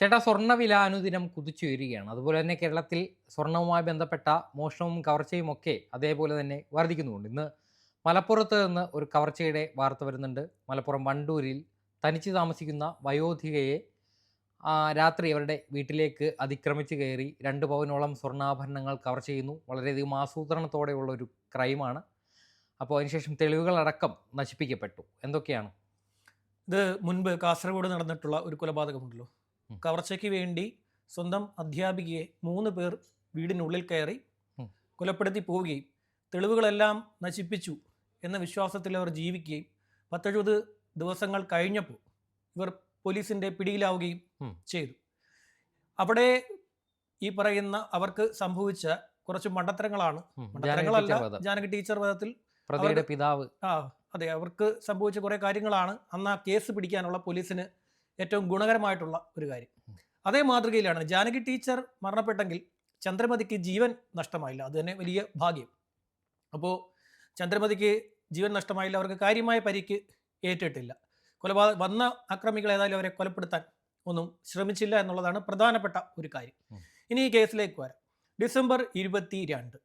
ചേട്ടാ സ്വർണവില അനുദിനം കുതിച്ചുയരുകയാണ്. അതുപോലെ തന്നെ കേരളത്തിൽ സ്വർണവുമായി ബന്ധപ്പെട്ട മോഷണവും കവർച്ചയും ഒക്കെ അതേപോലെ തന്നെ വർദ്ധിക്കുന്നുണ്ട് ഇന്ന് മലപ്പുറത്ത് നിന്ന് ഒരു കവർച്ചയുടെ വാർത്ത വരുന്നുണ്ട്. മലപ്പുറം വണ്ടൂരിൽ തനിച്ച് താമസിക്കുന്ന വയോധികയെ രാത്രി അവരുടെ വീട്ടിലേക്ക് അതിക്രമിച്ച് കയറി രണ്ട് പവനോളം സ്വർണാഭരണങ്ങൾ കവർ ചെയ്യുന്നു. വളരെയധികം ആസൂത്രണത്തോടെയുള്ള ഒരു ക്രൈമാണ്. അപ്പോൾ അതിനുശേഷം തെളിവുകളടക്കം നശിപ്പിക്കപ്പെട്ടു. എന്തൊക്കെയാണ്? ഇത് മുൻപ് കാസർഗോഡ് നടന്നിട്ടുള്ള ഒരു കൊലപാതകമുണ്ടല്ലോ. കവർച്ചയ്ക്ക് വേണ്ടി സ്വന്തം അധ്യാപികയെ മൂന്ന് പേർ വീടിനുള്ളിൽ കയറി കൊലപ്പെടുത്തി പോവുകയും തെളിവുകളെല്ലാം നശിപ്പിച്ചു എന്ന വിശ്വാസത്തിൽ അവർ ജീവിക്കുകയും പത്തെഴുപത് ദിവസങ്ങൾ കഴിഞ്ഞപ്പോൾ ഇവർ പോലീസിന്റെ പിടിയിലാവുകയും ചെയ്തു. അവിടെ ഈ പറയുന്ന അവർക്ക് സംഭവിച്ച കുറച്ച് മണ്ടത്തരങ്ങളാണ്. മണ്ടത്തരങ്ങളല്ല. ജാനകി ടീച്ചർ വധത്തിൽ പ്രതിയുടെ പിതാവ്. ആ അതെ അവർക്ക് സംഭവിച്ച കുറേ കാര്യങ്ങളാണ് അന്ന് ആ കേസ് പിടിക്കാനുള്ള പോലീസിന് ഏറ്റവും ഗുണകരമായിട്ടുള്ള ഒരു കാര്യം. അതേ മാതൃകയിലാണ് ജാനകി ടീച്ചർ മരണപ്പെട്ടെങ്കിൽ ചന്ദ്രമതിക്ക് ജീവൻ നഷ്ടമായില്ല. അത് തന്നെ വലിയ ഭാഗ്യം. അപ്പോൾ ചന്ദ്രമതിക്ക് ജീവൻ നഷ്ടമായില്ല. അവർക്ക് കാര്യമായ പരിക്ക് ഏറ്റിട്ടില്ല. കൊലപാതക വന്ന അക്രമികൾ ഏതായാലും അവരെ കൊലപ്പെടുത്താൻ ഒന്നും ശ്രമിച്ചില്ല എന്നുള്ളതാണ് പ്രധാനപ്പെട്ട ഒരു കാര്യം. ഇനി ഈ കേസിലേക്ക് വരാം. ഡിസംബർ ഇരുപത്തി രണ്ട്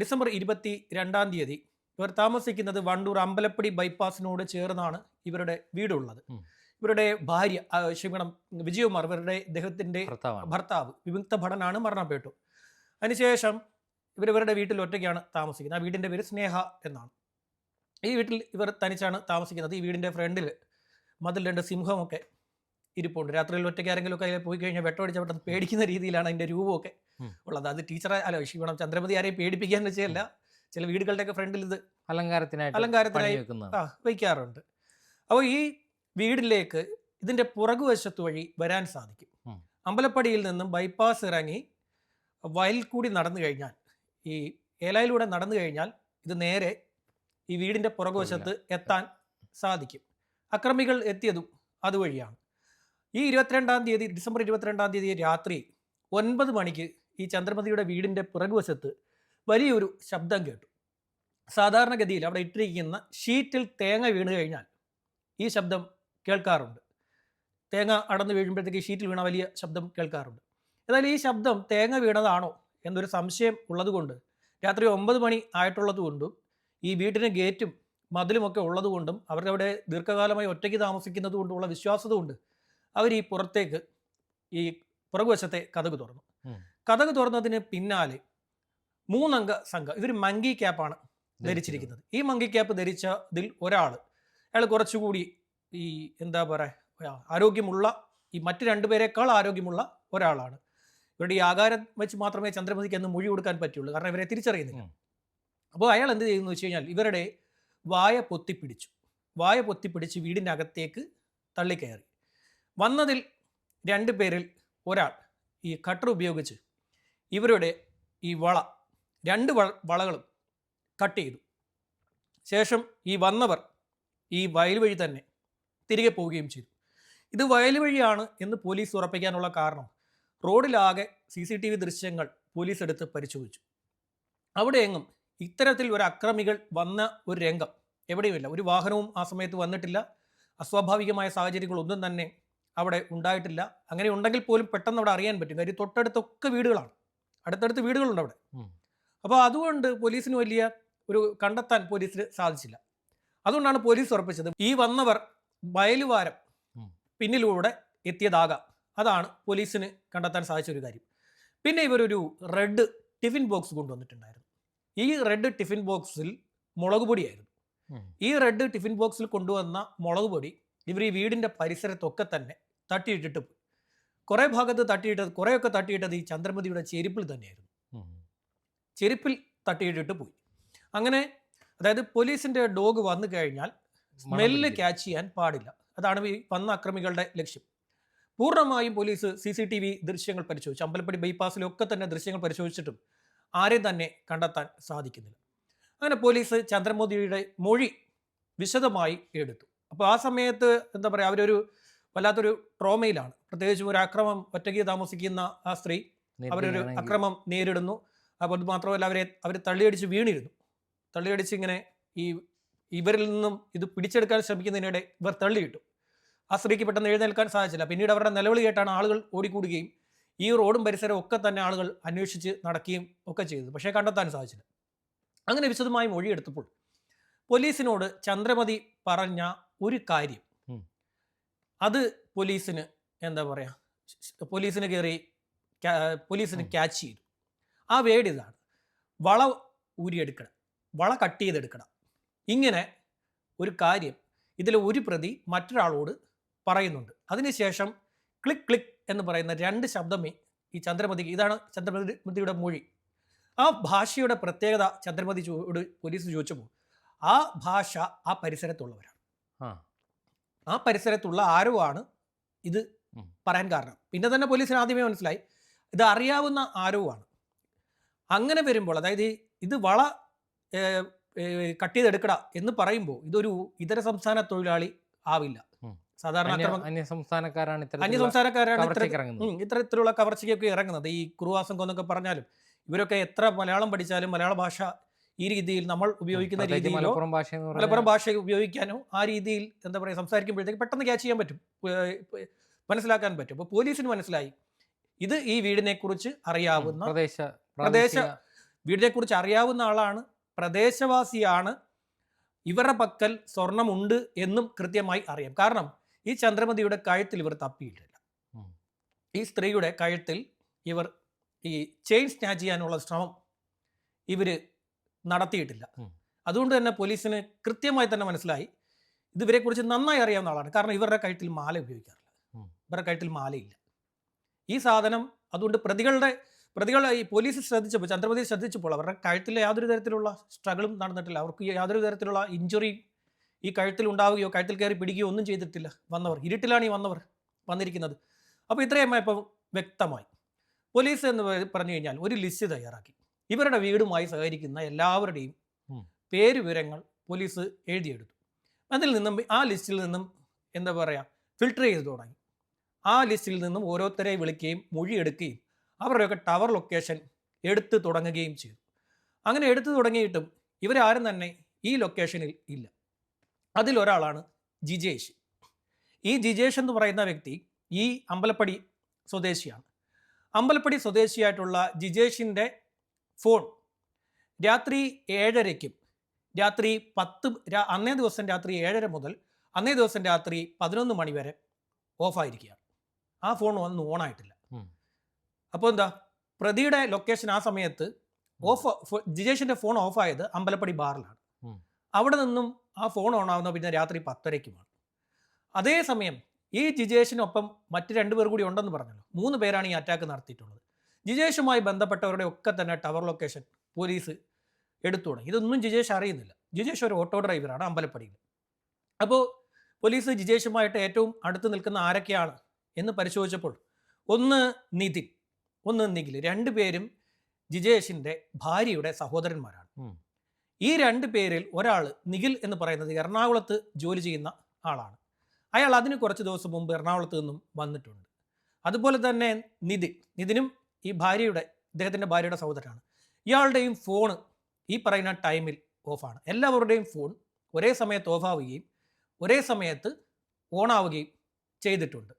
ഡിസംബർ ഇരുപത്തി രണ്ടാം തീയതി ഇവർ താമസിക്കുന്നത് വണ്ടൂർ അമ്പലപ്പടി ബൈപ്പാസിനോട് ചേർന്നാണ് ഇവരുടെ വീടുള്ളത്. ഇവരുടെ ഭാര്യ ക്ഷമിക്കണം വിജയകുമാർ ഇവരുടെ ഇദ്ദേഹത്തിന്റെ ഭർത്താവ് വിമുക്ത ഭടനാണ് മരണപ്പെട്ടു. അതിനുശേഷം ഇവർ ഇവരുടെ വീട്ടിൽ ഒറ്റയ്ക്കാണ് താമസിക്കുന്നത്. ആ വീടിന്റെ പേര് സ്നേഹ എന്നാണ്. ഈ വീട്ടിൽ ഇവർ തനിച്ചാണ് താമസിക്കുന്നത്. ഈ വീടിന്റെ ഫ്രണ്ടിൽ മതിൽ രണ്ട് സിംഹമൊക്കെ ഇരിപ്പുണ്ട്. രാത്രിയിൽ ഒറ്റയ്ക്ക് ആരെങ്കിലും ഒക്കെ അതിൽ പോയി കഴിഞ്ഞാൽ വെട്ടമടിച്ച പെട്ടെന്ന് പേടിക്കുന്ന രീതിയിലാണ് അതിന്റെ രൂപമൊക്കെ ഉള്ളത്. അത് ടീച്ചറെ അല്ല ക്ഷീണം ചന്ദ്രമതി ആരെയും പേടിപ്പിക്കാൻ വെച്ചല്ല ചില വീടുകളുടെയൊക്കെ ഫ്രണ്ടിൽ ഇത് അലങ്കാരത്തിനായിട്ട് അലങ്കാരത്തിനായി വെക്കുന്നത് വയ്ക്കാറുണ്ട്. അപ്പോൾ ഈ വീടിലേക്ക് ഇതിന്റെ പുറകുവശത്ത് വഴി വരാൻ സാധിക്കും. അമ്പലപ്പടിയിൽ നിന്നും ബൈപ്പാസ് ഇറങ്ങി വയലിൽ കൂടി നടന്നു കഴിഞ്ഞാൽ ഈ ഏലായിലൂടെ നടന്നു കഴിഞ്ഞാൽ ഇത് നേരെ ഈ വീടിന്റെ പുറകുവശത്ത് എത്താൻ സാധിക്കും. അക്രമികൾ എത്തിയതും അതുവഴിയാണ്. ഈ ഇരുപത്തിരണ്ടാം തീയതി ഡിസംബർ ഇരുപത്തിരണ്ടാം തീയതി രാത്രി ഒൻപത് മണിക്ക് ഈ ചന്ദ്രമതിയുടെ വീടിന്റെ പുറകുവശത്ത് വലിയൊരു ശബ്ദം കേട്ടു. സാധാരണഗതിയിൽ അവിടെ ഇട്ടിരിക്കുന്ന ഷീറ്റിൽ തേങ്ങ വീണ് കഴിഞ്ഞാൽ ഈ ശബ്ദം കേൾക്കാറുണ്ട്. തേങ്ങ അടന്ന് വീഴുമ്പോഴത്തേക്ക് ഷീറ്റിൽ വീണ വലിയ ശബ്ദം കേൾക്കാറുണ്ട്. എന്നാൽ ഈ ശബ്ദം തേങ്ങ വീണതാണോ എന്നൊരു സംശയം ഉള്ളതുകൊണ്ട് രാത്രി ഒമ്പത് മണി ആയിട്ടുള്ളതുകൊണ്ടും ഈ വീട്ടിന് ഗേറ്റും മതിലുമൊക്കെ ഉള്ളതുകൊണ്ടും അവരവിടെ ദീർഘകാലമായി ഒറ്റയ്ക്ക് താമസിക്കുന്നത് കൊണ്ടുമുള്ള വിശ്വാസത കൊണ്ട് അവർ ഈ പുറത്തേക്ക് ഈ പുറകുവശത്തെ കഥക് തുറന്നു. കഥക് തുറന്നതിന് പിന്നാലെ മൂന്നംഗ സംഘം ഇതൊരു മങ്കി ക്യാപ്പാണ് ധരിച്ചിരിക്കുന്നത്. ഈ മങ്കി ക്യാപ്പ് ധരിച്ചതിൽ ഒരാൾ അയാൾ കുറച്ചുകൂടി ഈ എന്താ പറയുക ആരോഗ്യമുള്ള ഈ മറ്റ് രണ്ടുപേരെക്കാൾ ആരോഗ്യമുള്ള ഒരാളാണ്. ഇവരുടെ ഈ ആകാരം വെച്ച് മാത്രമേ ചന്ദ്രമതിക്ക് അന്ന് മൊഴി കൊടുക്കാൻ പറ്റുള്ളൂ. കാരണം ഇവരെ തിരിച്ചറിയുന്നില്ല. അപ്പോൾ അയാൾ എന്ത് ചെയ്യുന്നു വെച്ച് കഴിഞ്ഞാൽ ഇവരുടെ വായ പൊത്തിപ്പിടിച്ചു. വായ പൊത്തിപ്പിടിച്ച് വീടിന്റെ അകത്തേക്ക് തള്ളിക്കയറി. വന്നതിൽ രണ്ട് പേരിൽ ഒരാൾ ഈ കട്ടർ ഉപയോഗിച്ച് ഇവരുടെ ഈ വള രണ്ട് വള വളകളും കട്ട് ചെയ്തു. ശേഷം ഈ വന്നവർ ഈ വയൽ വഴി തന്നെ തിരികെ പോവുകയും ചെയ്തു. ഇത് വയൽ വഴിയാണ് എന്ന് പോലീസ് ഉറപ്പിക്കാനുള്ള കാരണം. റോഡിലാകെ സി സി ടി വി ദൃശ്യങ്ങൾ പോലീസ് എടുത്ത് പരിശോധിച്ചു. അവിടെയെങ്ങും ഇത്തരത്തിൽ ഒരു അക്രമികൾ വന്ന ഒരു രംഗം എവിടെയുമില്ല. ഒരു വാഹനവും ആ സമയത്ത് വന്നിട്ടില്ല. അസ്വാഭാവികമായ സാഹചര്യങ്ങളൊന്നും തന്നെ അവിടെ ഉണ്ടായിട്ടില്ല. അങ്ങനെ ഉണ്ടെങ്കിൽ പോലും പെട്ടെന്ന് അവിടെ അറിയാൻ പറ്റും. കാര്യം തൊട്ടടുത്തൊക്കെ വീടുകളാണ്. അടുത്തടുത്ത് വീടുകളുണ്ട് അവിടെ. അപ്പോൾ അതുകൊണ്ട് പോലീസിന് വലിയ ഒരു കണ്ടെത്താൻ പോലീസിന് സാധിച്ചില്ല. അതുകൊണ്ടാണ് പോലീസ് ഉറപ്പിച്ചത്. ഈ വന്നവർ വയലുവാരം ഉം. പിന്നിലൂടെ എത്തിയതാകാം. അതാണ് പോലീസിന് കണ്ടെത്താൻ സാധിച്ച ഒരു കാര്യം. പിന്നെ ഇവരൊരു റെഡ് ടിഫിൻ ബോക്സ് കൊണ്ടുവന്നിട്ടുണ്ടായിരുന്നു. ഈ റെഡ് ടിഫിൻ ബോക്സിൽ മുളക് പൊടിയായിരുന്നു. ഈ റെഡ് ടിഫിൻ ബോക്സിൽ കൊണ്ടുവന്ന മുളക് പൊടി ഇവർ ഈ വീടിന്റെ പരിസരത്തൊക്കെ തന്നെ തട്ടിയിട്ടിട്ട് പോയി. കുറേ ഭാഗത്ത് തട്ടിയിട്ടത് കുറേയൊക്കെ തട്ടിയിട്ടത് ഈ ചന്ദ്രമതിയുടെ ചെരുപ്പിൽ തന്നെയായിരുന്നു. ചെരുപ്പിൽ തട്ടിയിട്ടിട്ട് പോയി. അങ്ങനെ അതായത് പോലീസിന്റെ ഡോഗ് വന്നു കഴിഞ്ഞാൽ സ്മെല്ല്. ക്യാച്ച് ചെയ്യാൻ പാടില്ല. അതാണ് ഈ വന്ന അക്രമികളുടെ ലക്ഷ്യം. പൂർണമായും police C C T V ദൃശ്യങ്ങൾ പരിശോധിച്ചു. അമ്പലപ്പടി ബൈപ്പാസിലൊക്കെ തന്നെ ദൃശ്യങ്ങൾ പരിശോധിച്ചിട്ടും ആരെയും തന്നെ കണ്ടെത്താൻ സാധിക്കുന്നില്ല. അങ്ങനെ പോലീസ് ചന്ദ്രമോദിയുടെ മൊഴി വിശദമായി എടുത്തു. അപ്പോൾ ആ സമയത്ത് എന്താ പറയുക അവരൊരു വല്ലാത്തൊരു ട്രോമയിലാണ്. പ്രത്യേകിച്ചും ഒരു അക്രമം ഒറ്റയ്ക്ക് താമസിക്കുന്ന ആ സ്ത്രീ അവരൊരു അക്രമം നേരിടുന്നു. അപ്പോൾ അത് മാത്രമല്ല അവരെ അവർ തള്ളിയടിച്ച് വീണിരുന്നു. തള്ളിയടിച്ച് ഇങ്ങനെ ഈ ഇവരിൽ നിന്നും ഇത് പിടിച്ചെടുക്കാൻ ശ്രമിക്കുന്നതിനിടെ ഇവർ തള്ളിയിട്ടു. ആ സ്ത്രീക്ക് പെട്ടെന്ന് എഴുന്നേൽക്കാൻ സാധിച്ചില്ല. പിന്നീട് അവരുടെ നിലവിളി കേട്ടാണ് ആളുകൾ ഓടിക്കൂടുകയും ഈ റോഡും പരിസരവും ഒക്കെ തന്നെ ആളുകൾ അന്വേഷിച്ച് നടക്കുകയും ഒക്കെ ചെയ്തു. പക്ഷേ കണ്ടെത്താൻ സാധിച്ചില്ല. അങ്ങനെ വിശദമായി മൊഴിയെടുത്തപ്പോൾ പോലീസിനോട് ചന്ദ്രമതി പറഞ്ഞ ഒരു കാര്യം. അത് പോലീസിന് എന്താ പറയുക പോലീസിന് കയറി ക്യാ- പോലീസിന് ക്യാച്ച് ചെയ്തു. ആ വേഡ് ഇതാണ്. വള ഊരിയെടുക്കണം. വള കട്ട് ചെയ്തെടുക്കണം. ഇങ്ങനെ ഒരു കാര്യം ഇതിൽ ഒരു പ്രതി മറ്റൊരാളോട് പറയുന്നുണ്ട്. അതിനുശേഷം ക്ലിക്ക് ക്ലിക്ക് എന്ന് പറയുന്ന രണ്ട് ശബ്ദമേ ഈ ചന്ദ്രമതിക്ക് ഇതാണ് ചന്ദ്രമതിയുടെ മൊഴി. ആ ഭാഷയുടെ പ്രത്യേകത ചന്ദ്രമതി പോലീസ് ചോദിച്ചപ്പോൾ ആ ഭാഷ ആ പരിസരത്തുള്ളവരാണ്. ആ. പരിസരത്തുള്ള ആരോ ആണ് ഇത് പറയാൻ കാരണം. പിന്നെ തന്നെ പോലീസിന് ആദ്യമേ മനസ്സിലായി ഇത് അറിയാവുന്ന ആരോ ആണ് അങ്ങനെ വരുമ്പോൾ അതായത് ഇത് വള കട്ട് ചെയ്തെടുക്കട എന്ന് പറയുമ്പോൾ ഇതൊരു ഇതര സംസ്ഥാന തൊഴിലാളി ആവില്ല. സാധാരണ അന്യ സംസ്ഥാനക്കാരാണ് ഇത്ര ഇത്തരത്തിലുള്ള കവർച്ചയ്ക്കൊക്കെ ഇറങ്ങുന്നത്. ഈ കുറുവാസം എന്നൊക്കെ പറഞ്ഞാലും ഇവരൊക്കെ എത്ര മലയാളം പഠിച്ചാലും മലയാള ഭാഷ ഈ രീതിയിൽ നമ്മൾ ഉപയോഗിക്കുന്ന രീതിയിൽ മലപ്പുറം ഭാഷ ഉപയോഗിക്കാനോ ആ രീതിയിൽ എന്താ പറയുക സംസാരിക്കുമ്പോഴത്തേക്ക് പെട്ടെന്ന് ക്യാച്ച് ചെയ്യാൻ പറ്റും. മനസ്സിലാക്കാൻ പറ്റും. അപ്പോൾ പോലീസിന് മനസ്സിലായി. ഇത് ഈ വീടിനെ കുറിച്ച് അറിയാവുന്ന പ്രദേശ പ്രദേശ വീടിനെ കുറിച്ച് അറിയാവുന്ന ആളാണ് പ്രദേശവാസിയാണ് ഇവരുടെ പക്കൽ സ്വർണമുണ്ട് എന്നും കൃത്യമായി അറിയാം. കാരണം ഈ ചന്ദ്രമതിയുടെ കഴുത്തിൽ ഇവർ തപ്പിയിട്ടില്ല. ഈ സ്ത്രീയുടെ കഴുത്തിൽ ഇവർ ഈ ചെയിൻ സ്നാച്ച് ചെയ്യാനുള്ള ശ്രമം ഇവർ നടത്തിയിട്ടില്ല. അതുകൊണ്ട് തന്നെ പോലീസിന് കൃത്യമായി തന്നെ മനസ്സിലായി ഇതുവരെ കുറിച്ച് നന്നായി അറിയാവുന്ന ആളാണ്. കാരണം ഇവരുടെ കഴുത്തിൽ മാല ഉപയോഗിക്കാറില്ല. ഇവരുടെ കഴുത്തിൽ മാലയില്ല. ഈ സാധനം അതുകൊണ്ട് പ്രതികളുടെ പ്രതികൾ ഈ പോലീസ് ശ്രദ്ധിച്ചപ്പോൾ ചന്ദ്രപതി ശ്രദ്ധിച്ചപ്പോൾ അവരുടെ കഴുത്തിൽ യാതൊരു തരത്തിലുള്ള സ്ട്രഗിളും നടന്നിട്ടില്ല. അവർക്ക് യാതൊരു തരത്തിലുള്ള ഇഞ്ചുറി ഈ കഴുത്തിൽ ഉണ്ടാവുകയോ കഴുത്തിൽ കയറി പിടിക്കുകയോ ഒന്നും ചെയ്തിട്ടില്ല വന്നവർ. ഇരുട്ടിലാണ് ഈ വന്നവർ വന്നിരിക്കുന്നത്. അപ്പോൾ ഇത്രയും ഇപ്പം വ്യക്തമായി. പോലീസ് എന്ന് പറഞ്ഞു കഴിഞ്ഞാൽ ഒരു ലിസ്റ്റ് തയ്യാറാക്കി. ഇവരുടെ വീടുമായി സഹകരിക്കുന്ന എല്ലാവരുടെയും പേരുവിവരങ്ങൾ പേര് വിവരങ്ങൾ പോലീസ് എഴുതിയെടുത്തു. അതിൽ നിന്നും ആ ലിസ്റ്റിൽ നിന്നും എന്താ പറയുക ഫിൽട്ടർ ചെയ്ത് തുടങ്ങി. ആ ലിസ്റ്റിൽ നിന്നും ഓരോരുത്തരെ വിളിക്കുകയും മൊഴിയെടുക്കുകയും അവരുടെയൊക്കെ ടവർ ലൊക്കേഷൻ എടുത്തു തുടങ്ങുകയും ചെയ്തു. അങ്ങനെ എടുത്തു തുടങ്ങിയിട്ടും ഇവരാരും തന്നെ ഈ ലൊക്കേഷനിൽ ഇല്ല. അതിലൊരാളാണ് ജിജേഷ്. ഈ ജിജേഷ് എന്ന് പറയുന്ന വ്യക്തി ഈ അമ്പലപ്പടി സ്വദേശിയാണ്. അമ്പലപ്പടി സ്വദേശിയായിട്ടുള്ള ജിജേഷിന്റെ ഫോൺ രാത്രി ഏഴരയ്ക്കും രാത്രി പത്ത് അന്നേ ദിവസം രാത്രി ഏഴര മുതൽ അന്നേ ദിവസം രാത്രി പതിനൊന്ന് മണി വരെ ഓഫായിരിക്കുകയാണ് ആ ഫോൺ ഒന്നും ഓണായിട്ടില്ല. അപ്പോൾ എന്താ? പ്രതിയുടെ ലൊക്കേഷൻ ആ സമയത്ത് ഓഫ് ജിജേഷിന്റെ ഫോൺ ഓഫായത് അമ്പലപ്പടി ബാറിലാണ്. അവിടെ നിന്നും ആ ഫോൺ ഓൺ ആവുന്ന പിന്നെ രാത്രി പത്തരയ്ക്കുമാണ്. അതേസമയം ഈ ജിജേഷിനൊപ്പം മറ്റ് രണ്ടുപേർ കൂടി ഉണ്ടെന്ന് പറഞ്ഞല്ലോ. മൂന്ന് പേരാണ് ഈ അറ്റാക്ക് നടത്തിയിട്ടുള്ളത്. ജിജേഷുമായി ബന്ധപ്പെട്ടവരുടെ ഒക്കെ തന്നെ ടവർ ലൊക്കേഷൻ പോലീസ് എടുത്തു തുടങ്ങി. ഇതൊന്നും ജിജേഷ് അറിയുന്നില്ല. ജിജേഷ് ഒരു ഓട്ടോ ഡ്രൈവറാണ് അമ്പലപ്പടിയിൽ അപ്പോൾ പോലീസ് ജിജേഷുമായിട്ട് ഏറ്റവും അടുത്ത് നിൽക്കുന്ന ആരൊക്കെയാണ് എന്ന് പരിശോധിച്ചപ്പോൾ ഒന്ന് നിതിൻ. ഒന്ന് നിഖിൽ രണ്ടുപേരും ജിജേഷിന്റെ ഭാര്യയുടെ സഹോദരന്മാരാണ്. ഈ രണ്ട് പേരിൽ ഒരാൾ നിഖിൽ എന്ന് പറയുന്നത് എറണാകുളത്ത് ജോലി ചെയ്യുന്ന ആളാണ്. അയാൾ അതിന് കുറച്ച് ദിവസം മുമ്പ് എറണാകുളത്ത് നിന്നും വന്നിട്ടുണ്ട്. അതുപോലെ തന്നെ നിതിൻ നിതിനും ഈ ഭാര്യയുടെ ഇദ്ദേഹത്തിന്റെ ഭാര്യയുടെ സഹോദരനാണ്. ഇയാളുടെയും ഫോൺ ഈ പറയുന്ന ടൈമിൽ ഓഫാണ്. എല്ലാവരുടെയും ഫോൺ ഒരേ സമയത്ത് ഓഫാവുകയും ഒരേ സമയത്ത് ഓണാവുകയും ചെയ്തിട്ടുണ്ട്.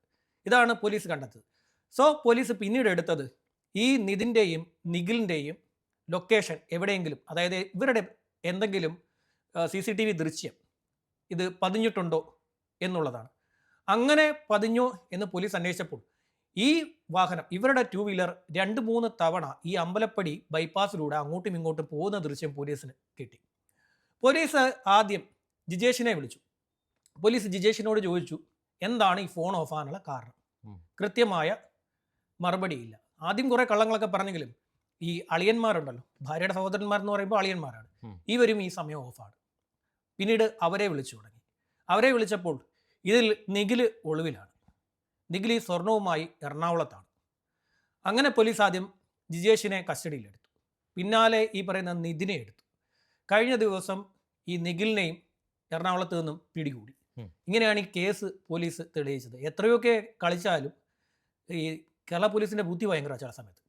ഇതാണ് പോലീസ് കണ്ടെത്തത് സോ പോലീസ് പിന്നീട് എടുത്തത് ഈ നിതിന്റെയും നിഖിലിന്റെയും ലൊക്കേഷൻ എവിടെയെങ്കിലും അതായത് ഇവരുടെ എന്തെങ്കിലും സി സി ടി വി ദൃശ്യം ഇത് പതിഞ്ഞിട്ടുണ്ടോ എന്നുള്ളതാണ്. അങ്ങനെ പതിഞ്ഞോ എന്ന് പോലീസ് അന്വേഷിച്ചപ്പോൾ ഈ വാഹനം ഇവരുടെ ടു വീലർ രണ്ട് മൂന്ന് തവണ ഈ അമ്പലപ്പടി ബൈപ്പാസിലൂടെ അങ്ങോട്ടും ഇങ്ങോട്ടും പോകുന്ന ദൃശ്യം പോലീസിന് കിട്ടി. പോലീസ് ആദ്യം ജിജേഷിനെ വിളിച്ചു. പോലീസ് ജിജേഷിനോട് ചോദിച്ചു എന്താണ് ഈ ഫോൺ ഓഫ് ആകാനുള്ള കാരണം? കൃത്യമായ മറുപടിയില്ല. ആദ്യം കുറെ കള്ളങ്ങളൊക്കെ പറഞ്ഞെങ്കിലും ഈ അളിയന്മാരുണ്ടല്ലോ ഭാര്യയുടെ സഹോദരന്മാർ എന്ന് പറയുമ്പോൾ അളിയന്മാരാണ്. ഇവരും ഈ സമയം ഓഫാണ് പിന്നീട് അവരെ വിളിച്ചു തുടങ്ങി. അവരെ വിളിച്ചപ്പോൾ ഇതിൽ നിഖിൽ ഒളിവിലാണ്. നിഖിൽ ഈ സ്വർണവുമായി എറണാകുളത്താണ്. അങ്ങനെ പോലീസ് ആദ്യം ജിജേഷിനെ കസ്റ്റഡിയിലെടുത്തു. പിന്നാലെ ഈ പറയുന്ന നിതിനെ എടുത്തു. കഴിഞ്ഞ ദിവസം ഈ നിഖിലിനെയും എറണാകുളത്ത് നിന്നും പിടികൂടി. ഇങ്ങനെയാണ് ഈ കേസ് പോലീസ് തെളിയിച്ചത്. എത്രയൊക്കെ കളിച്ചാലും ഈ കേരള പോലീസിന്റെ ബുദ്ധി ഭയങ്കര ചില സമയത്ത്.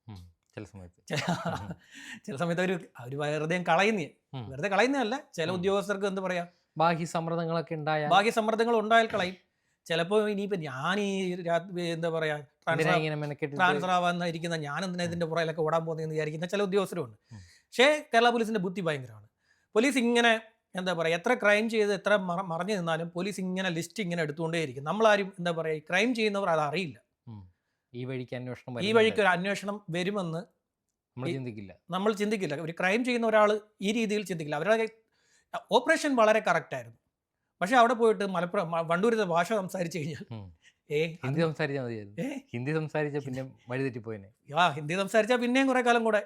ചില സമയത്ത്. ചില- സമയത്ത് അവർ അവർ വെറുതെ കളയുന്നേ. വെറുതെ കളയുന്നതല്ല. ചില ഉദ്യോഗസ്ഥർക്ക് എന്ത് പറയാ? ബാഹ്യ സമ്മർദ്ദങ്ങളൊക്കെ ഉണ്ടായ ബാഹ്യ സമ്മർദ്ദങ്ങൾ ഉണ്ടായാൽ കളയും. ചിലപ്പോൾ ഇനിയിപ്പോൾ ഞാൻ ഈ രാത്രി എന്താ പറയാ ട്രാൻസ്ഫർ ഇരിക്കുന്ന ഞാൻ എന്തിനാ ഇതിന്റെ പുറകിലൊക്കെ ഓടാൻ പോകുന്നതെന്ന് വിചാരിക്കുന്ന ചില ഉദ്യോഗസ്ഥരുണ്ട്. പക്ഷേ കേരള പോലീസിന്റെ ബുദ്ധി ഭയങ്കരമാണ്. പോലീസ് ഇങ്ങനെ എന്താ പറയുക എത്ര ക്രൈം ചെയ്ത് എത്ര മറ- മറഞ്ഞു നിന്നാലും പോലീസ് ഇങ്ങനെ ലിസ്റ്റ് ഇങ്ങനെ എടുത്തുകൊണ്ടേയിരിക്കും. നമ്മളാരും എന്താ പറയുക ക്രൈം ചെയ്യുന്നവർ അത് അറിയില്ല. ഈ വഴിക്ക് അന്വേഷണം ഈ വഴിക്ക് ഒരു അന്വേഷണം വരുമെന്ന് നമ്മൾ ചിന്തിക്കില്ല. നമ്മൾ ചിന്തിക്കില്ല. ഒരു ക്രൈം ചെയ്യുന്ന ഒരാൾ ഈ രീതിയിൽ ചിന്തിക്കില്ല. അവരുടെ ഓപ്പറേഷൻ വളരെ കറക്റ്റ് ആയിരുന്നു. പക്ഷെ അവിടെ പോയിട്ട് മലപ്പുറം വണ്ടൂരത്തെ ഭാഷ സംസാരിച്ചു കഴിഞ്ഞാൽ. ഏ ഹിന്ദി സംസാരിച്ചാൽ മതിയായിരുന്നു ഹിന്ദി സംസാരിച്ച പിന്നെ വഴി തെറ്റിപ്പോയനെ ആ ഹിന്ദി സംസാരിച്ചാൽ പിന്നെയും കുറെ കാലം കൂടെ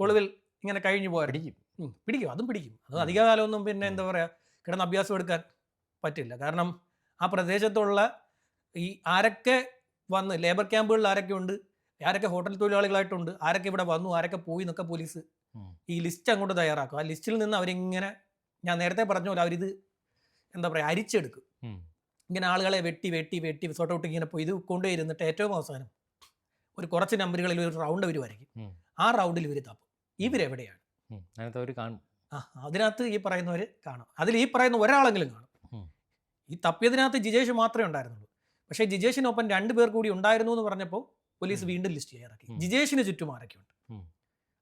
ഒളിവിൽ ഇങ്ങനെ കഴിഞ്ഞു പോയാൽ പിടിക്കും. പിടിക്കും. അതും പിടിക്കും. അത് അധികകാലമൊന്നും അധിക കാലമൊന്നും പിന്നെ എന്താ പറയുക കിടന്ന് അഭ്യാസം എടുക്കാൻ പറ്റില്ല. കാരണം ആ പ്രദേശത്തുള്ള ഈ ആരൊക്കെ വന്ന് ലേബർ ക്യാമ്പുകളിൽ ആരൊക്കെ ഉണ്ട്? ആരൊക്കെ ഹോട്ടൽ തൊഴിലാളികളായിട്ടുണ്ട്? ആരൊക്കെ ഇവിടെ വന്നു? ആരൊക്കെ പോയി എന്നൊക്കെ പോലീസ് ഈ ലിസ്റ്റ് അങ്ങോട്ട് തയ്യാറാക്കും. ആ ലിസ്റ്റിൽ നിന്ന് അവരിങ്ങനെ ഞാൻ നേരത്തെ പറഞ്ഞ പോലെ അവരിത് എന്താ പറയുക അരിച്ചെടുക്കും. ഇങ്ങനെ ആളുകളെ വെട്ടി വെട്ടി വെട്ടി സോട്ട് ഔട്ട് ഇങ്ങനെ പോയി. ഇത് കൊണ്ടുപോയിരുന്നിട്ട് ഏറ്റവും അവസാനം ഒരു കുറച്ച് നമ്പറുകളിൽ ഒരു റൗണ്ട് അവർ വരയ്ക്കും. ആ റൗണ്ടിൽ ഇവർ തപ്പും. ഇവരെവിടെയാണ്? കാണും. ആ അതിനകത്ത് ഈ പറയുന്നവർ കാണും. അതിൽ ഈ പറയുന്ന ഒരാളെങ്കിലും കാണും. ഈ തപ്പിയതിനകത്ത് ജിജേഷ് മാത്രമേ ഉണ്ടായിരുന്നുള്ളൂ. പക്ഷേ ജിജേഷിനൊപ്പം രണ്ട് പേർ കൂടി ഉണ്ടായിരുന്നു എന്ന് പറഞ്ഞപ്പോൾ പോലീസ് വീണ്ടും ലിസ്റ്റ് ചെയ്യാറാക്കി. ജിജേഷിന് ചുറ്റും ആരൊക്കെയുണ്ട്?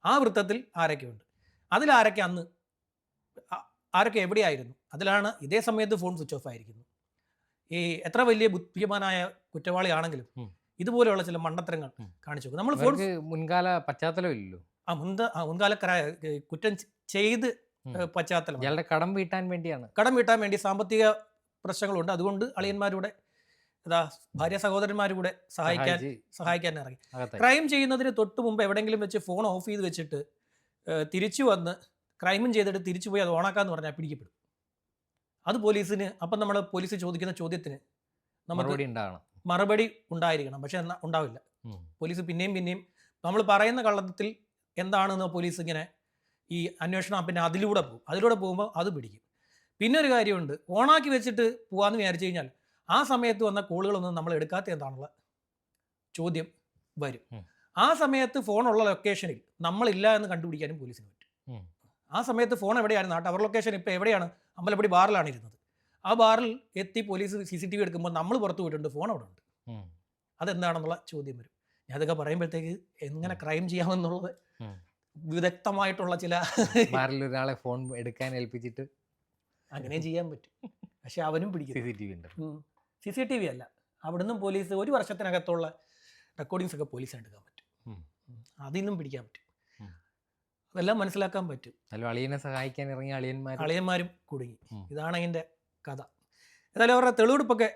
ആ വൃത്തത്തിൽ ആരൊക്കെയുണ്ട്? അതിൽ ആരൊക്കെ അന്ന് ആരൊക്കെ എവിടെയായിരുന്നു? അതിലാണ് ഇതേ സമയത്ത് ഫോൺ സ്വിച്ച് ഓഫ് ആയിരിക്കുന്നു. ഈ എത്ര വലിയ ബുദ്ധിമാനായ കുറ്റവാളിയാണെങ്കിലും. ഇതുപോലെയുള്ള ചില മണ്ടത്തരങ്ങൾ. കാണിച്ചു നമ്മൾ ഫോൺ മുൻകാല പശ്ചാത്തലമില്ലല്ലോ ആ മുൻ മുൻകാല കുറ്റം ചെയ്ത്. പശ്ചാത്തലം. കടം വീട്ടാൻ വേണ്ടിയാണ്. കടം വീട്ടാൻ വേണ്ടി സാമ്പത്തിക പ്രശ്നങ്ങളുണ്ട്. അതുകൊണ്ട് അളിയന്മാരുടെ ഇതാ ഭാര്യ സഹോദരന്മാരും സഹായിക്കാൻ സഹായിക്കാൻ ഇറങ്ങി. ക്രൈം ചെയ്യുന്നതിന് തൊട്ട് മുമ്പ് എവിടെയെങ്കിലും വെച്ച് ഫോൺ ഓഫ് ചെയ്ത് വെച്ചിട്ട് തിരിച്ചു വന്ന് ക്രൈമും ചെയ്തിട്ട് തിരിച്ചു പോയി അത് ഓണാക്കാന്ന് പറഞ്ഞാൽ പിടിക്കപ്പെടും. അത് പോലീസിന് അപ്പം നമ്മൾ പോലീസ് ചോദിക്കുന്ന ചോദ്യത്തിന് നമുക്ക് മറുപടി മറുപടി ഉണ്ടായിരിക്കണം. പക്ഷെ എന്നാ ഉണ്ടാവില്ല. പോലീസ് പിന്നെയും പിന്നെയും നമ്മൾ പറയുന്ന കള്ളത്തിൽ എന്താണെന്ന് പോലീസ് ഇങ്ങനെ ഈ അന്വേഷണം പിന്നെ അതിലൂടെ പോകും. അതിലൂടെ പോകുമ്പോൾ അത് പിടിക്കും. പിന്നെ ഒരു കാര്യമുണ്ട്. ഓണാക്കി വെച്ചിട്ട് പോകാമെന്ന് വിചാരിച്ചു കഴിഞ്ഞാൽ ആ സമയത്ത് വന്ന കോളുകളൊന്നും നമ്മൾ എടുക്കാത്ത എന്താണുള്ള ചോദ്യം വരും. ആ സമയത്ത് ഫോണുള്ള ലൊക്കേഷനിൽ നമ്മളില്ല എന്ന് കണ്ടുപിടിക്കാനും പോലീസിന് പറ്റും. ആ സമയത്ത് ഫോൺ എവിടെയായിരുന്നു ആ ടവർ ലൊക്കേഷൻ ഇപ്പോൾ എവിടെയാണ്? അമ്പലപ്പടി ബാറിലാണ് ഇരുന്നത്. ആ ബാറിൽ എത്തി police C C T V എടുക്കുമ്പോൾ നമ്മൾ പുറത്തു പോയിട്ടുണ്ട്. ഫോൺ അവിടെ ഉണ്ട്. അതെന്താണെന്നുള്ള ചോദ്യം വരും. ഞാൻ അതൊക്കെ പറയുമ്പോഴത്തേക്ക് എങ്ങനെ ക്രൈം ചെയ്യാമെന്നുള്ളത്. വിദഗ്ധമായിട്ടുള്ള ചില ബാറിൽ ഒരാളെ ഫോൺ എടുക്കാൻ ഏൽപ്പിച്ചിട്ട് അങ്ങനെ ചെയ്യാൻ പറ്റും. പക്ഷെ അവനും സി പിടിക്കും സി ടി വി ഉണ്ട് സി സി ടി വി അല്ല. അവിടുന്ന് പോലീസ് ഒരു വർഷത്തിനകത്തുള്ള റെക്കോർഡിങ്സ് ഒക്കെ പോലീസിന് എടുക്കാൻ പറ്റും. അതിൽ നിന്നും പിടിക്കാൻ പറ്റും. അതെല്ലാം മനസ്സിലാക്കാൻ പറ്റും. അളിയനെ സഹായിക്കാൻ ഇറങ്ങിയ അളിയന്മാർ അളിയന്മാരും കുടുങ്ങി. ഇതാണ് അതിന്റെ കഥ. ഏതായാലും അവരുടെ തെളിവെടുപ്പൊക്കെ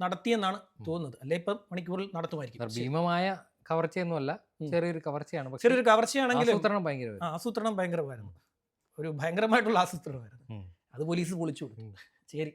നടത്തിയെന്നാണ് തോന്നുന്നത്. അല്ലെ? ഇപ്പം മണിക്കൂറിൽ നടത്തുമായിരിക്കും. ഭീമമായ കവർച്ചയൊന്നുമല്ല. ചെറിയൊരു കവർച്ചയാണ്. ചെറിയൊരു കവർച്ചയാണെങ്കിൽ ആസൂത്രണം ഭയങ്കര ആസൂത്രണം ഭയങ്കരമായിരുന്നു. ഒരു ഭയങ്കരമായിട്ടുള്ള ആസൂത്രണമായിരുന്നു. അത് പോലീസ് പൊളിച്ചു കൊടുത്തു. ശരി.